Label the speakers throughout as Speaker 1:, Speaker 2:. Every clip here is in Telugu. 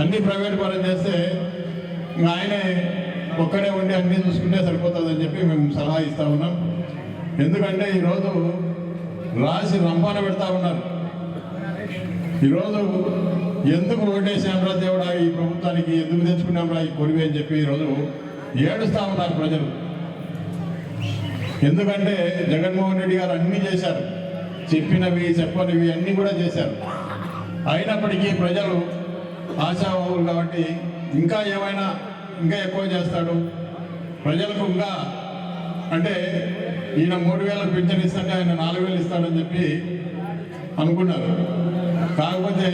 Speaker 1: అన్ని ప్రైవేట్ పరం చేస్తే ఆయనే ఒక్కడే ఉండి అన్నీ చూసుకుంటే సరిపోతుందని చెప్పి మేము సలహా ఇస్తా ఉన్నాం. ఎందుకంటే ఈరోజు రాసి రంపాన పెడతా ఉన్నారు. ఈరోజు ఎందుకు ఓటేసాంరా దేవుడా? ఈ ప్రభుత్వానికి ఎందుకు తెచ్చుకున్నాంరా? ఈ కొరివి అని చెప్పి ఈరోజు ఏడుస్తా ఉన్నారు ప్రజలు. ఎందుకంటే జగన్మోహన్ రెడ్డి గారు అన్నీ చేశారు. చెప్పినవి చెప్పనివి అన్నీ కూడా చేశారు. అయినప్పటికీ ప్రజలు ఆశావాహులు కాబట్టి ఇంకా ఏమైనా ఇంకా ఎక్కువ చేస్తాడు. ప్రజలకు ఇంకా అంటే ఈయన మూడు వేల పింఛన్ ఇస్తాడే ఆయన నాలుగు వేలు ఇస్తాడని చెప్పి అనుకున్నారు. కాకపోతే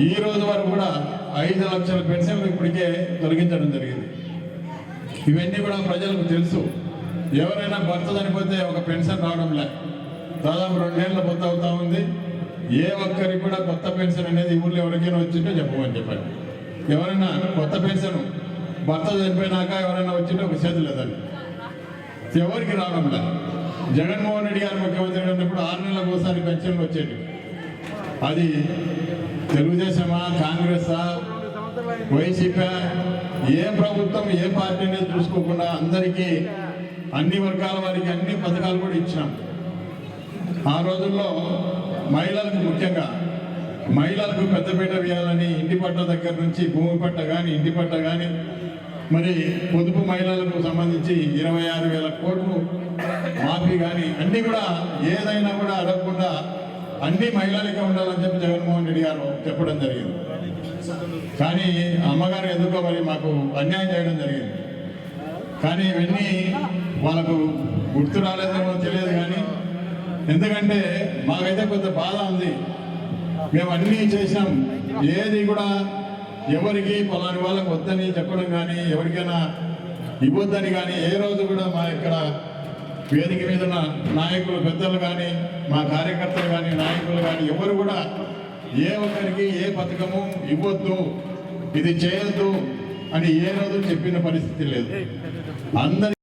Speaker 1: ఈ రోజు వరకు కూడా ఐదు లక్షల పెన్షన్లు ఇప్పటికే తొలగించడం జరిగింది. ఇవన్నీ కూడా ప్రజలకు తెలుసు. ఎవరైనా భర్త చనిపోతే ఒక పెన్షన్ రావడం లే. దాదాపు రెండేళ్ళ పొత్తు అవుతా ఉంది. ఏ ఒక్కరికి కూడా కొత్త పెన్షన్ అనేది ఊళ్ళో ఎవరికైనా వచ్చింటే చెప్పమని చెప్పండి. ఎవరైనా కొత్త పెన్షన్ భర్త చనిపోయినాక ఎవరైనా వచ్చింటే ఒక చేతి లేదండి ఎవరికి రావడం జగన్మోహన్ రెడ్డి గారు ముఖ్యమంత్రి ఉన్నప్పుడు ఆరు నెలల ఒకసారి పెన్షన్లు వచ్చేవి అది తెలుగుదేశమా కాంగ్రెసా వైసీపీ ఏ ప్రభుత్వం ఏ పార్టీ అనేది చూసుకోకుండా అందరికీ అన్ని వర్గాల వారికి అన్ని పథకాలు కూడా ఇచ్చినాం. ఆ రోజుల్లో మహిళలకు ముఖ్యంగా మహిళలకు పెద్దపీట వేయాలని ఇంటి పట్ట దగ్గర నుంచి భూమి పట్ట కానీ ఇంటి పట్ట కానీ మరి పొదుపు మహిళలకు సంబంధించి ఇరవై ఆరు వేల కోట్లు మాఫీ కానీ అన్నీ కూడా ఏదైనా కూడా అడగకుండా అన్ని మహిళలకే ఉండాలని చెప్పి జగన్మోహన్ రెడ్డి గారు చెప్పడం జరిగింది. కానీ అమ్మగారు ఎందుకో మరి మాకు అన్యాయం చేయడం జరిగింది. కానీ ఇవన్నీ వాళ్ళకు గుర్తు రాలేదేమో తెలియదు కానీ ఎందుకంటే మాకైతే కొంత బాధ ఉంది. మేము అన్నీ చేసాం ఏది కూడా ఎవరికి పలాని వాళ్ళకి వద్దని చెప్పడం కానీ ఎవరికైనా ఇవ్వద్దని కానీ ఏ రోజు కూడా మా ఇక్కడ వేదిక మీద ఉన్న నాయకులు పెద్దలు కానీ మా కార్యకర్తలు కానీ నాయకులు కానీ ఎవరు కూడా ఏ ఒక్కరికి ఏ పథకము ఇవ్వద్దు ఇది చేయొద్దు అని ఏ రోజు చెప్పిన పరిస్థితి లేదు. అందరి